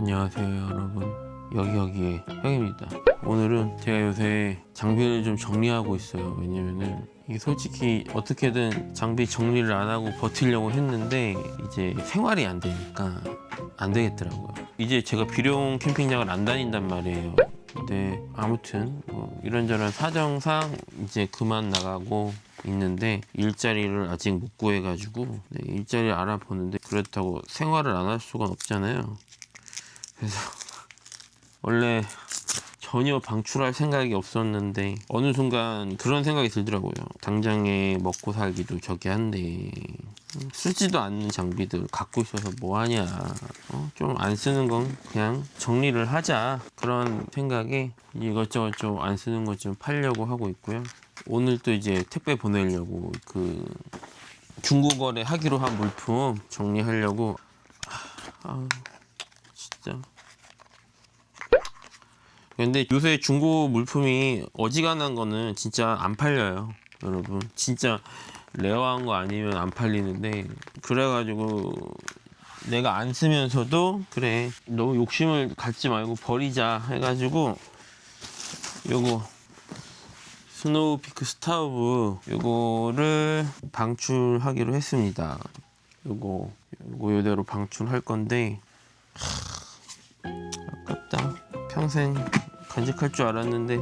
안녕하세요 여러분. 여기 여기의 형입니다. 오늘은 제가 요새 장비를 좀 정리하고 있어요. 왜냐면은 이게 솔직히 어떻게든 장비 정리를 안 하고 버티려고 했는데 이제 생활이 안 되니까 안 되겠더라고요. 이제 제가 비룡 캠핑장을 안 다닌단 말이에요. 근데 아무튼 뭐 이런저런 사정상 이제 그만 나가고 있는데 일자리를 아직 못 구해가지고 네, 일자리 알아보는데 그렇다고 생활을 안 할 수가 없잖아요 그래서 원래 전혀 방출할 생각이 없었는데 어느 순간 그런 생각이 들더라고요. 당장에 먹고 살기도 저기 한데 음, 쓰지도 않는 장비들 갖고 있어서 뭐 하냐. 어? 좀 안 쓰는 건 그냥 정리를 하자. 그런 생각에 이것저것 좀 안 쓰는 것 좀 팔려고 하고 있고요. 오늘 또 이제 택배 보내려고 그 중고거래 하기로 한 물품 정리하려고 아, 진짜 근데 요새 중고 물품이 어지간한 거는 진짜 안 팔려요 여러분 진짜 레어한 거 아니면 안 팔리는데 그래가지고 내가 안 쓰면서도 그래 너무 욕심을 갖지 말고 버리자 해가지고 요거 스노우 피크 스타우브 요거를 방출하기로 했습니다 요거 요거 요대로 방출할 건데 아깝다. 평생 간직할 줄 알았는데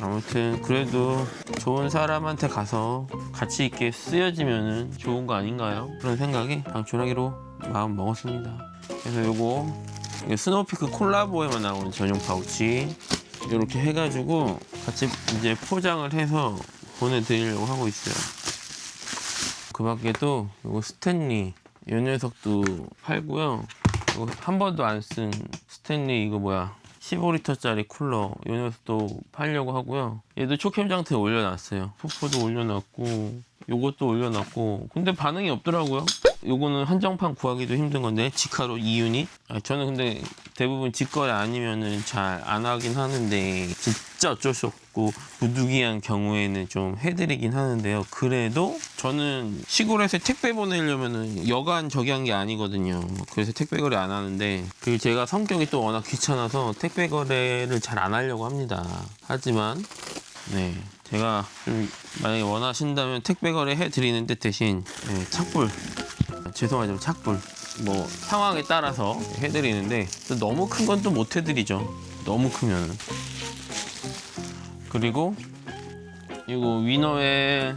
아무튼 그래도 좋은 사람한테 가서 가치 있게 쓰여지면은 좋은 거 아닌가요? 그런 생각에 방출하기로 마음 먹었습니다. 그래서 요거 스노우피크 콜라보에만 나오는 전용 파우치 이렇게 해가지고 같이 이제 포장을 해서 보내드리려고 하고 있어요. 그 밖에도 요거 스탠리 이 녀석도 팔고요. 이거 한 번도 안 쓴 스탠리 이거 뭐야 15리터짜리 쿨러 이 녀석도 팔려고 하고요. 얘도 초캠 상태에 올려놨어요. 포포도 올려놨고 요것도 올려놨고 근데 반응이 없더라고요. 요거는 한정판 구하기도 힘든 건데 지카로 2유닛 아, 저는 근데 대부분 직거래 아니면은 잘 안 하긴 하는데 진짜 어쩔 수 없고 부득이한 경우에는 좀 해드리긴 하는데요. 그래도 저는 시골에서 택배 보내려면은 여간 저기 한 게 아니거든요. 그래서 택배 거래 안 하는데 그리고 제가 성격이 또 워낙 귀찮아서 택배 거래를 잘 안 하려고 합니다. 하지만 네 제가 좀 만약에 원하신다면 택배 거래 해드리는데 대신 네, 착불 죄송하지만 착불. 뭐 상황에 따라서 해드리는데 또 너무 큰 건 또 못 해드리죠. 너무 크면은. 그리고 이거 위너웰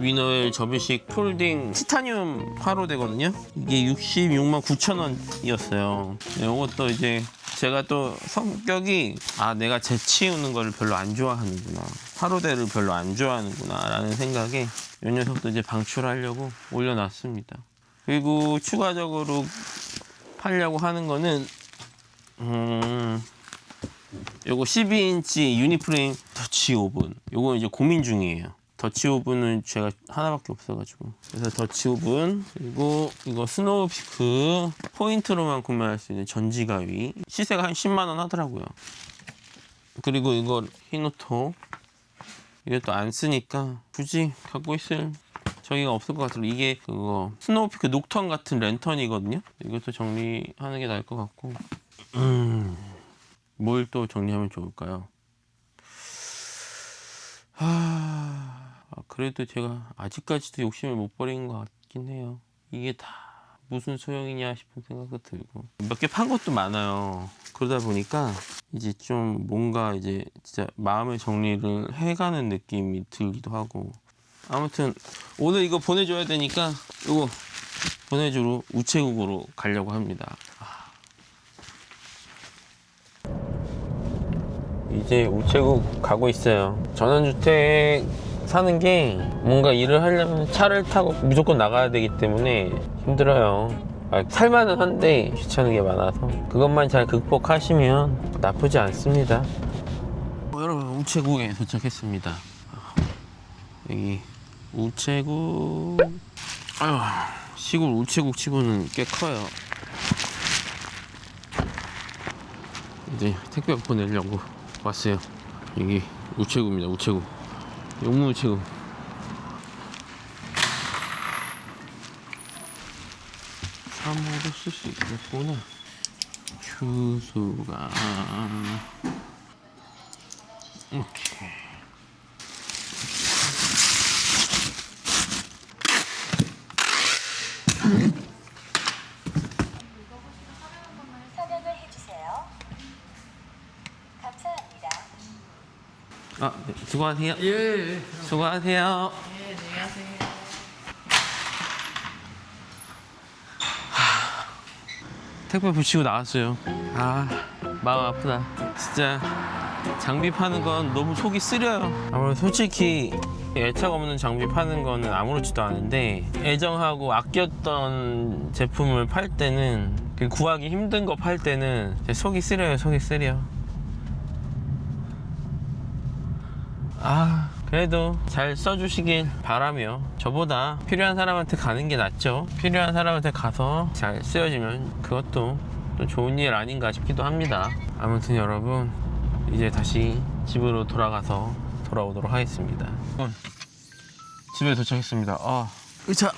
위너웰 접이식 폴딩 티타늄 화로대거든요. 이게 66만 9천 원이었어요. 네, 이것도 이제 제가 또 성격이 아 내가 재치우는 걸 별로 안 좋아하는구나. 화로대를 별로 안 좋아하는구나 라는 생각에 이 녀석도 이제 방출하려고 올려놨습니다 그리고 추가적으로 팔려고 하는 거는 음 요거 12인치 유니프레임 더치 오븐. 요거 이제 고민 중이에요. 더치 오븐은 제가 하나밖에 없어가지고. 그래서 더치 오븐 그리고 이거 스노우 피크 포인트로만 구매할 수 있는 전지 가위. 시세가 한 10만 원 하더라고요. 그리고 이거 히노토. 이것도 안 쓰니까 굳이 갖고 있을 저기가 없을 것 같아요. 이게 그거 스노우피크 녹턴 같은 랜턴이거든요. 이것도 정리하는 게 나을 것 같고. 음, 뭘 또 정리하면 좋을까요? 하, 아, 그래도 제가 아직까지도 욕심을 못 버린 것 같긴 해요. 이게 다 무슨 소용이냐 싶은 생각도 들고 몇 개 판 것도 많아요. 그러다 보니까 이제 좀 뭔가 이제 진짜 마음의 정리를 해가는 느낌이 들기도 하고 아무튼 오늘 이거 보내줘야 되니까 이거 보내주러 우체국으로 가려고 합니다. 아. 이제 우체국 가고 있어요. 전원주택 사는 게 뭔가 일을 하려면 차를 타고 무조건 나가야 되기 때문에 힘들어요. 아, 살만은 한데 귀찮은 게 많아서 그것만 잘 극복하시면 나쁘지 않습니다. 어, 여러분 우체국에 도착했습니다. 여기 우체국 아유 시골 우체국 치고는 꽤 커요. 이제 택배 보내려고 왔어요. 여기 우체국입니다 우체국. 용무 우체국. 사무로 쓸수 있겠구나. 추수가. 오케이. 서명을 해주세요. 감사합니다. 아, 네, 수고하세요. 예. 수고하세요. 예, 안녕하세요. 택배 붙이고 나왔어요. 아, 마음 아프다. 진짜 장비 파는 건 너무 속이 쓰려요. 아무래도 솔직히 애착 없는 장비 파는 거는 아무렇지도 않은데 애정하고 아꼈던 제품을 팔 때는 그 구하기 힘든 거 팔 때는 제 속이 쓰려요. 속이 쓰려. 아 그래도 잘 써주시길 바라며 저보다 필요한 사람한테 가는 게 낫죠. 필요한 사람한테 가서 잘 쓰여지면 그것도 또 좋은 일 아닌가 싶기도 합니다. 아무튼 여러분 이제 다시 집으로 돌아가서 돌아오도록 하겠습니다. 집에 도착했습니다. 아 의차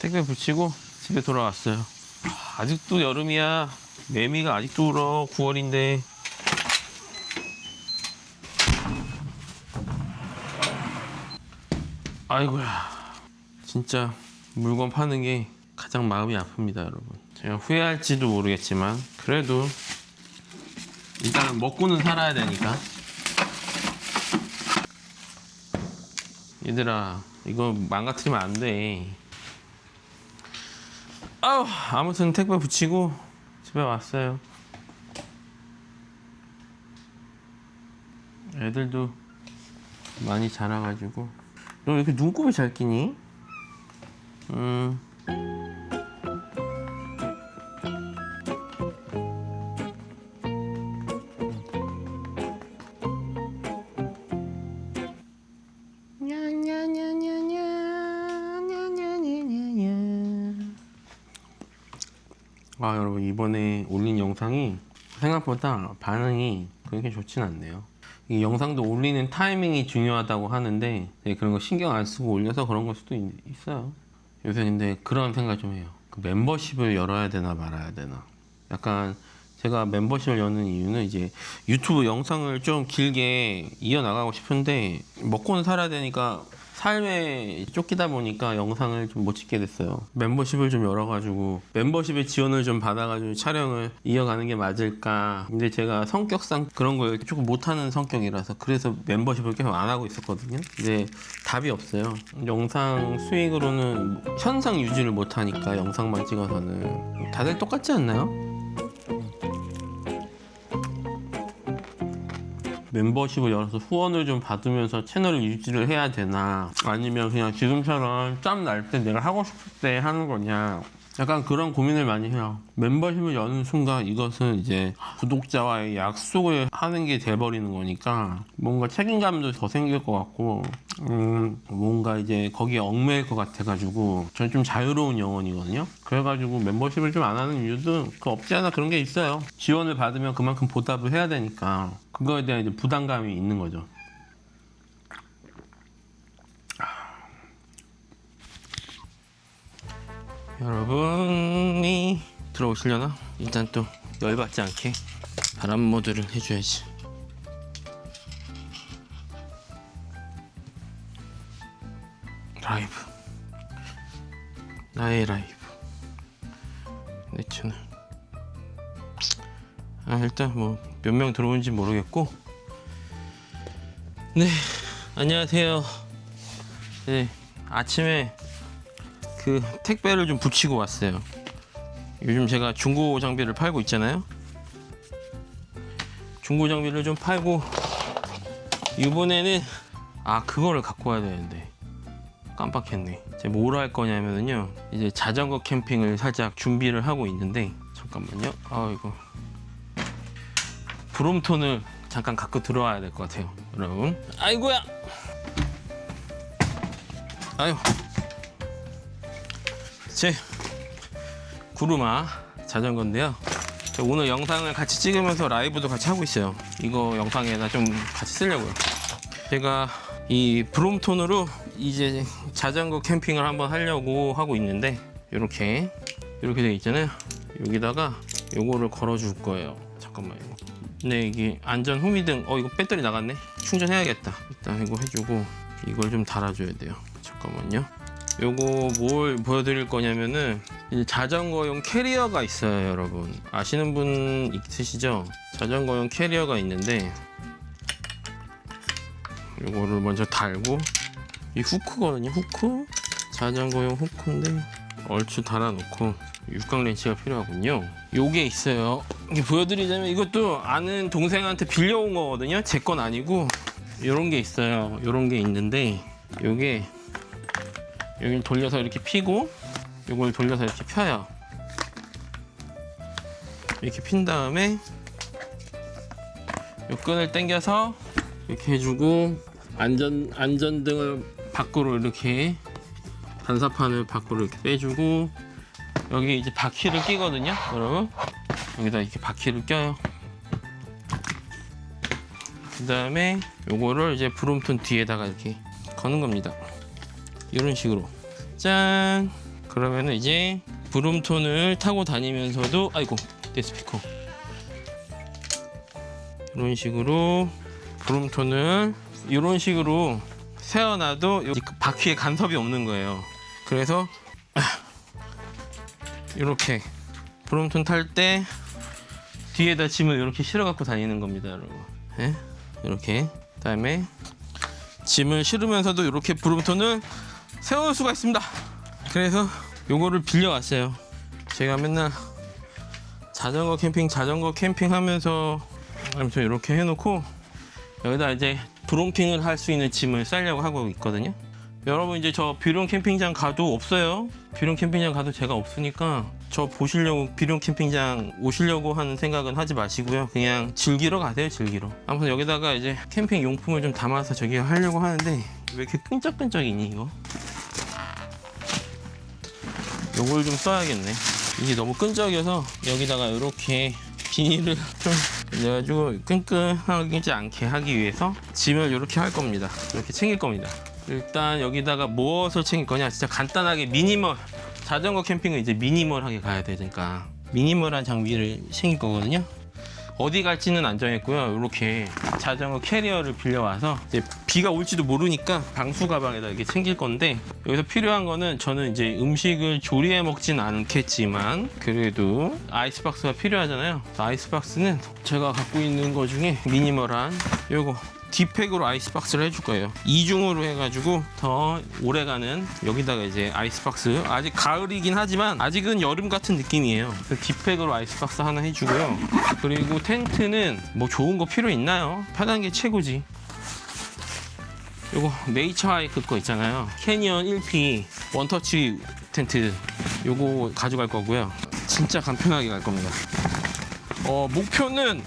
택배 붙이고 집에 돌아왔어요. 아, 아직도 여름이야. 매미가 아직도 울어. 9월인데 아이고야. 진짜 물건 파는 게 가장 마음이 아픕니다 여러분. 제가 후회할지도 모르겠지만 그래도 일단은 먹고는 살아야 되니까. 얘들아 이거 망가뜨리면 안돼. 아우 아무튼 택배 붙이고 집에 왔어요. 애들도 많이 자라가지고 너 왜 이렇게 눈곱이 잘 끼니? 음. 아 여러분 이번에 올린 영상이 생각보다 반응이 그렇게 좋진 않네요. 이 영상도 올리는 타이밍이 중요하다고 하는데 네, 그런 거 신경 안 쓰고 올려서 그런 걸 수도 있, 있어요. 요새 근데 그런 생각 좀 해요. 그 멤버십을 열어야 되나 말아야 되나. 약간 제가 멤버십을 여는 이유는 이제 유튜브 영상을 좀 길게 이어나가고 싶은데 먹고는 살아야 되니까 삶에 쫓기다 보니까 영상을 좀 못 찍게 됐어요. 멤버십을 좀 열어가지고 멤버십의 지원을 좀 받아가지고 촬영을 이어가는 게 맞을까. 근데 제가 성격상 그런 걸 조금 못하는 성격이라서 그래서 멤버십을 계속 안 하고 있었거든요. 근데 답이 없어요. 영상 수익으로는 현상 유지를 못하니까 영상만 찍어서는 다들 똑같지 않나요? 멤버십을 열어서 후원을 좀 받으면서 채널을 유지를 해야 되나? 아니면 그냥 지금처럼 짬 날 때 내가 하고 싶을 때 하는 거냐? 약간 그런 고민을 많이 해요. 멤버십을 여는 순간 이것은 이제 구독자와의 약속을 하는 게 돼버리는 거니까 뭔가 책임감도 더 생길 것 같고 음 뭔가 이제 거기에 얽매일 것 같아가지고 저는 좀 자유로운 영혼이거든요 그래가지고 멤버십을 좀 안 하는 이유도 그 없지 않아 그런 게 있어요 지원을 받으면 그만큼 보답을 해야 되니까 그거에 대한 이제 부담감이 있는 거죠 여러분이 들어오시려나? 일단 또 열받지 않게 바람 모드를 해줘야지. 라이브. 나의 라이브. 내 채널 아 일단 뭐 몇 명 들어온지 모르겠고. 네 안녕하세요. 네 아침에 그 택배를 좀 붙이고 왔어요. 요즘 제가 중고 장비를 팔고 있잖아요. 중고 장비를 좀 팔고 이번에는 아 그거를 갖고 와야 되는데 깜빡했네. 제가 뭘할 거냐면요. 이제 자전거 캠핑을 살짝 준비를 하고 있는데 잠깐만요. 아 이거 브롬톤을 잠깐 갖고 들어와야 될 것 같아요, 여러분. 아이고야. 아유. 제 구루마 자전거인데요. 저 오늘 영상을 같이 찍으면서 라이브도 같이 하고 있어요. 이거 영상에다 좀 같이 쓰려고요. 제가 이 브롬톤으로 이제 자전거 캠핑을 한번 하려고 하고 있는데 이렇게 이렇게 돼 있잖아요. 여기다가 요거를 걸어 줄 거예요. 잠깐만요. 네 이게 안전 후미등 어 이거 배터리 나갔네 충전해야겠다 일단 이거 해주고 이걸 좀 달아줘야 돼요 잠깐만요 요거 뭘 보여드릴 거냐면은 자전거용 캐리어가 있어요 여러분 아시는 분 있으시죠 자전거용 캐리어가 있는데 요거를 먼저 달고 이 후크거든요 후크? 자전거용 후크인데 얼추 달아놓고 육각 렌치가 필요하군요. 요게 있어요. 이게 보여드리자면 이것도 아는 동생한테 빌려온 거거든요. 제 건 아니고. 요런 게 있어요. 요런 게 있는데 요게 여기 돌려서 이렇게 피고 요걸 돌려서 이렇게 펴요. 이렇게 핀 다음에 요 끈을 당겨서 이렇게 해주고 안전 안전등을 밖으로 이렇게 반사판을 밖으로 이렇게 빼주고 여기 이제 바퀴를 끼거든요 여러분. 여기다 이렇게 바퀴를 껴요. 그 다음에 요거를 이제 브롬톤 뒤에다가 이렇게 거는 겁니다. 이런 식으로. 짠! 그러면은 이제 브룸톤을 타고 다니면서도 아이고 내 스피커. 이런 식으로 브룸톤을 이런 식으로 세워놔도 이 바퀴에 간섭이 없는 거예요. 그래서 이렇게 브롬톤 탈 때 뒤에다 짐을 이렇게 실어 갖고 다니는 겁니다 여러분. 예? 이렇게. 그다음에 짐을 실으면서도 이렇게 브롬톤을 세울 수가 있습니다. 그래서 요거를 빌려왔어요. 제가 맨날 자전거 캠핑 자전거 캠핑 하면서 이렇게 해놓고 여기다 이제 브롬핑을 할 수 있는 짐을 싸려고 하고 있거든요 여러분 이제 저 비룡 캠핑장 가도 없어요. 비룡 캠핑장 가도 제가 없으니까 저 보시려고 비룡 캠핑장 오시려고 하는 생각은 하지 마시고요. 그냥 즐기러 가세요, 즐기러. 아무튼 여기다가 이제 캠핑 용품을 좀 담아서 저기 하려고 하는데 왜 이렇게 끈적끈적이니 이거? 요걸 좀 써야겠네. 이게 너무 끈적여서 여기다가 이렇게 비닐을 좀 내가지고 끈끈하지 않게 하기 위해서 짐을 이렇게 할 겁니다. 이렇게 챙길 겁니다. 일단 여기다가 무엇을 챙길 거냐 진짜 간단하게 미니멀 자전거 캠핑은 이제 미니멀하게 가야 되니까 미니멀한 장비를 챙길 거거든요 어디 갈지는 안 정했고요. 이렇게 자전거 캐리어를 빌려와서 이제 비가 올지도 모르니까 방수 가방에다 이렇게 챙길 건데 여기서 필요한 거는 저는 이제 음식을 조리해 먹진 않겠지만 그래도 아이스박스가 필요하잖아요. 아이스박스는 제가 갖고 있는 거 중에 미니멀한 요거 디팩으로 아이스박스를 해줄 거예요. 이중으로 해가지고 더 오래가는 여기다가 이제 아이스박스 아직 가을이긴 하지만 아직은 여름 같은 느낌이에요. 디팩으로 아이스박스 하나 해주고요. 그리고 텐트는 뭐 좋은 거 필요 있나요? 편한 게 최고지. 요거 네이처 하이크 거 있잖아요. 캐니언 1P 원터치 텐트 요거 가져갈 거고요. 진짜 간편하게 갈 겁니다. 어 목표는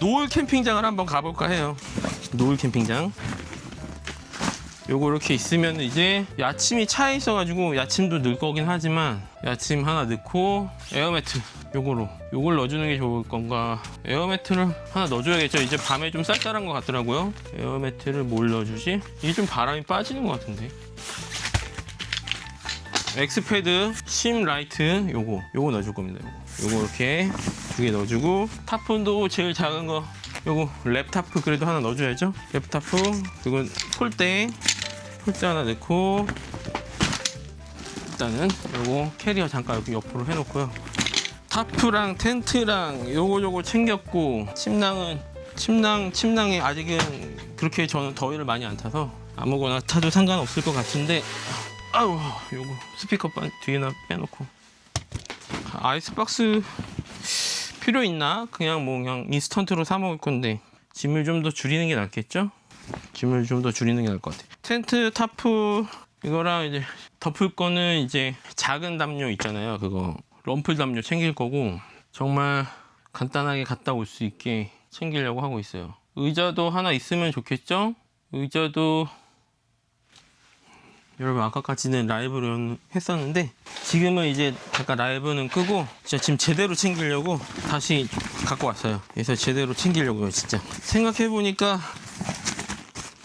노을 캠핑장을 한번 가볼까 해요. 노을 캠핑장. 요거 이렇게 있으면 이제 야침이 차에 있어가지고 야침도 넣을 거긴 하지만 야침 하나 넣고 에어매트 요거로 요걸 넣어주는 게 좋을 건가? 에어매트를 하나 넣어줘야겠죠. 이제 밤에 좀 쌀쌀한 것 같더라고요. 에어매트를 뭘 넣어주지? 이게 좀 바람이 빠지는 것 같은데. 엑스패드 심 라이트 요거 요거 넣어줄 겁니다 요거, 요거 이렇게 두 개 넣어주고 타폰도 제일 작은 거 요거 랩타프 그래도 하나 넣어줘야죠. 랩타프 그리고 폴대 폴대 하나 넣고 일단은 요거 캐리어 잠깐 여기 옆으로 해놓고요. 타프랑 텐트랑 요거 요거 챙겼고 침낭은 침낭 침낭에 아직은 그렇게 저는 더위를 많이 안 타서 아무거나 타도 상관없을 것 같은데 아우 요거 스피커 반 뒤에나 빼놓고 아이스박스 필요 있나? 그냥 뭐 그냥 인스턴트로 사 먹을 건데 짐을 좀 더 줄이는 게 낫겠죠? 짐을 좀 더 줄이는 게 나을 것 같아. 텐트 타프 이거랑 이제 덮을 거는 이제 작은 담요 있잖아요. 그거 럼플 담요 챙길 거고 정말 간단하게 갔다 올 수 있게 챙기려고 하고 있어요. 의자도 하나 있으면 좋겠죠? 의자도 여러분 아까까지는 라이브를 했었는데 지금은 이제 잠깐 라이브는 끄고 진짜 지금 제대로 챙기려고 다시 갖고 왔어요. 그래서 제대로 챙기려고요, 진짜. 생각해 보니까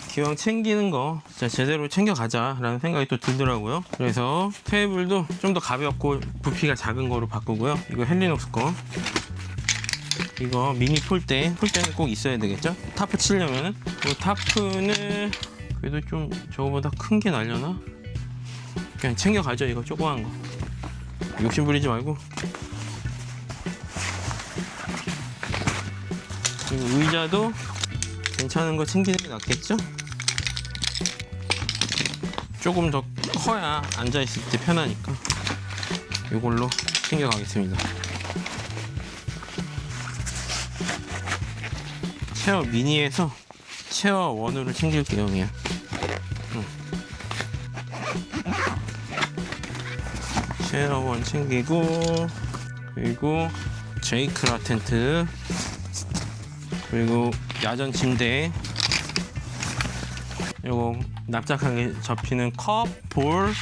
기왕 챙기는 거 진짜 제대로 챙겨가자 라는 생각이 또 들더라고요. 그래서 테이블도 좀 더 가볍고 부피가 작은 거로 바꾸고요. 이거 헬리녹스 거. 이거 미니 폴대, 폴대는 꼭 있어야 되겠죠? 타프 치려면은. 그 타프는 그래도 좀 저거보다 큰 게 날려나? 그냥 챙겨가죠, 이거 조그만 거. 욕심 부리지 말고. 의자도 괜찮은 거 챙기는 게 낫겠죠? 조금 더 커야 앉아있을 때 편하니까 이걸로 챙겨가겠습니다. 체어 미니에서 체어 원으로 챙길게요, 그냥. 응. 체어 원 챙기고 그리고 제이크라 텐트 그리고 야전 침대 요거 납작하게 접히는 컵, 볼,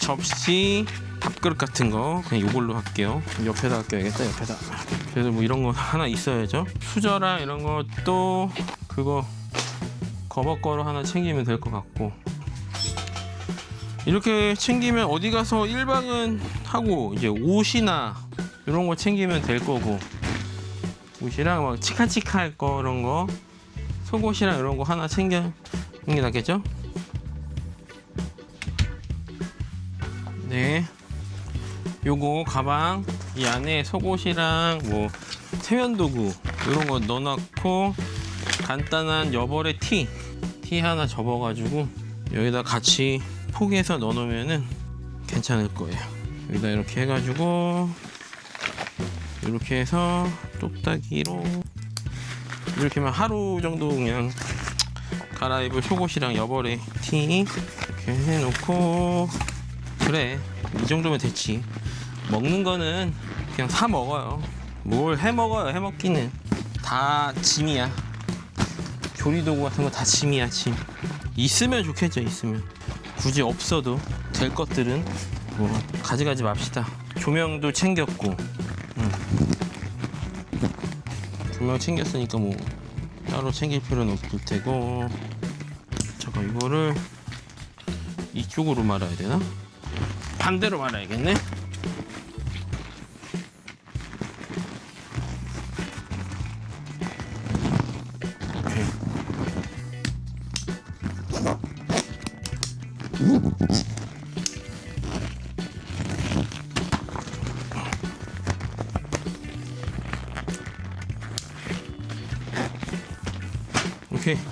접시, 밥그릇 같은 거 그냥 요걸로 할게요 옆에다 껴야겠다 옆에다 그래서 뭐 이런 거 하나 있어야죠 수저랑 이런 것도 그거 거버거로 하나 챙기면 될 것 같고 이렇게 챙기면 어디 가서 1박은 하고 이제 옷이나 이런 거 챙기면 될 거고 옷이랑 막 치카치카할 거 그런 거 속옷이랑 이런 거 하나 챙겨 는게 낫겠죠? 네. 요거 가방 이 안에 속옷이랑 뭐 세면 도구 이런 거 넣어놓고 간단한 여벌의 티, 티 하나 접어가지고 여기다 같이 포개서 넣어놓으면은 괜찮을 거예요. 여기다 이렇게 해가지고 이렇게 해서 똑딱이로 이렇게만 하루 정도 그냥 갈아입을 속옷이랑 여벌의 티 이렇게 해놓고 그래 이 정도면 됐지. 먹는 거는 그냥 사 먹어요. 뭘 해 먹어요? 해 먹기는 다 짐이야 조리도구 같은 거 다 짐이야 짐. 있으면 좋겠죠 있으면. 굳이 없어도 될 것들은 뭐 가져가지 맙시다. 조명도 챙겼고. 조명 챙겼으니까 뭐 따로 챙길 필요는 없을 테고. 잠깐 이거를 이쪽으로 말아야 되나? 반대로 말아야겠네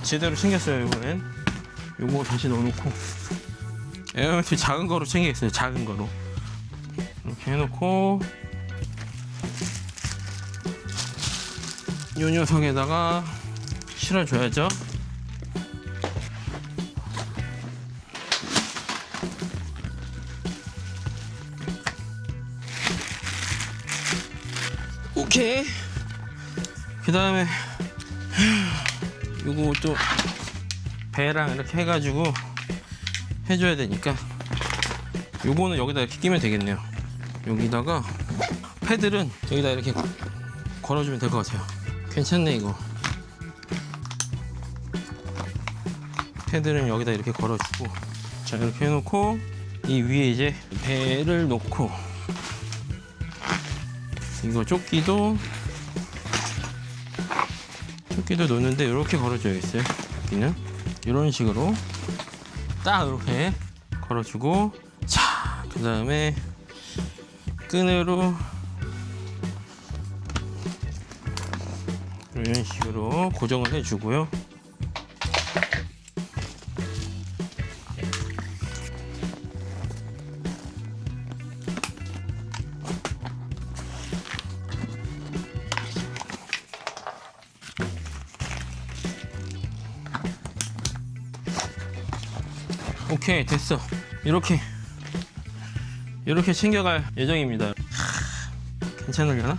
제대로 챙겼어요 이번엔 요거 다시 넣어놓고. 에어매트 작은 거로 챙기겠어요 작은 거로. 이렇게 해놓고. 요 녀석에다가 실어줘야죠. 오케이. 그 다음에 요거 또 배랑 이렇게 해가지고 해줘야 되니까 요거는 여기다 이렇게 끼면 되겠네요. 여기다가 패들은 여기다 이렇게 걸어주면 될 것 같아요. 괜찮네 이거. 패들은 여기다 이렇게 걸어주고 자 이렇게 해놓고 이 위에 이제 배를 놓고 이거 조끼도 조끼도 놓는데 이렇게 걸어줘야겠어요. 여기는 이런 식으로 딱 이렇게 걸어주고 자, 그 다음에 끈으로 이런 식으로 고정을 해주고요. 오케이 됐어. 이렇게 이렇게 챙겨갈 예정입니다. 하, 괜찮으려나?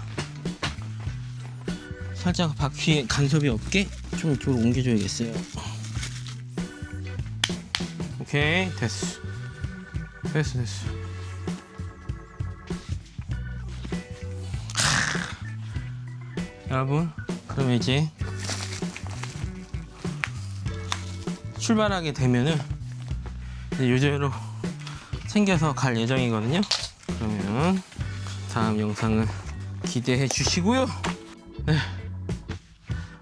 살짝 바퀴에 간섭이 없게 좀 이쪽으로 옮겨줘야겠어요. 오케이 됐어. 됐어 됐어. 하, 여러분 그럼 이제 출발하게 되면은 요제로 챙겨서 갈 예정이거든요. 그러면 다음 영상을 기대해 주시고요. 네.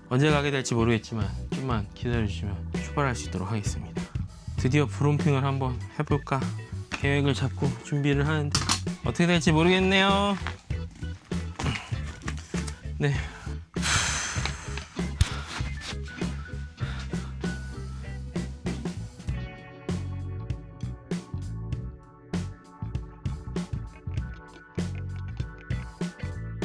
언제 가게 될지 모르겠지만 좀만 기다려 주시면 출발할 수 있도록 하겠습니다. 드디어 브롬핑을 한번 해볼까 계획을 잡고 준비를 하는데 어떻게 될지 모르겠네요. 네,